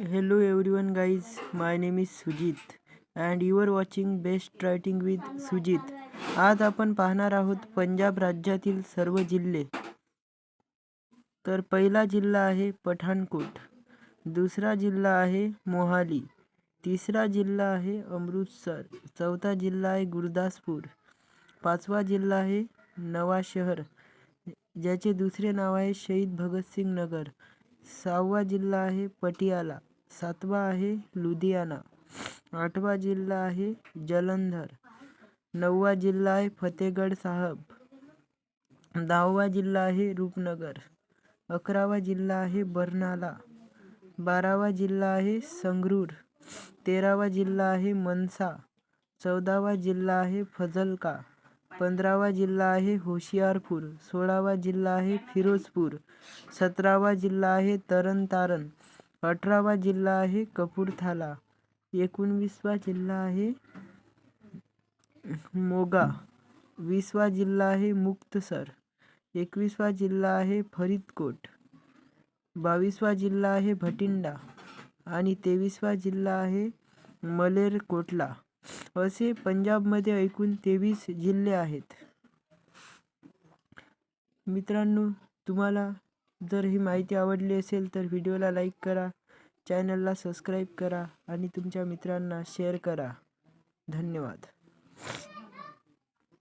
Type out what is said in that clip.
Hello everyone guys, my name is Sujit and you are watching Best Writing with Sujit. आज आपण पाहणार आहोत पंजाब राज्यातील सर्व जिल्हे. तर पहिला जिल्हा आहे पठाणकोट. दुसरा जिल्हा आहे मोहाली. तिसरा जिल्हा आहे अमृतसर. चौथा जिल्हा आहे गुरदासपूर. पाचवा जिल्हा आहे नवा शहर. ज्याचे दुसरे नाव आहे शहीद भगतसिंग नगर. सहावा जिल्हा आहे पटियाला. सातवा आहे लुधियाना. आठवा जिल्हा आहे जलंधर. नववा जिल्हा आहे फतेगड साहब. दहावा जिल्हा आहे रूपनगर. अकरावा जिल्हा आहे बर्नाला. बारावा जिल्हा आहे संगरूर. तेरावा जिल्हा आहे मनसा. चौदावा जिल्हा आहे फजलका. पंधरावा जिल्हा आहे होशियारपूर सोळावा जिल्हा आहे फिरोजपूर सतरावा जिल्हा आहे तरण तारण अठरावा जिल्हा आहे कपूरथाला एकोणवीसवा जिल्हा आहे मोगा वीसवा जिल्हा आहे मुक्तसर एकवीसवा जिल्हा आहे फरीदकोट बावीसवा जिल्हा आहे भटिंडा आणि तेवीसवा जिल्हा आहे मलेरकोटला. असे पंजाबमध्ये एकूण तेवीस जिल्हे आहेत. मित्रांनो तुम्हाला जर ही माहिती आवडली असेल तर व्हिडिओला लाईक करा चॅनलला सबस्क्राईब करा आणि तुमच्या मित्रांना शेअर करा. धन्यवाद.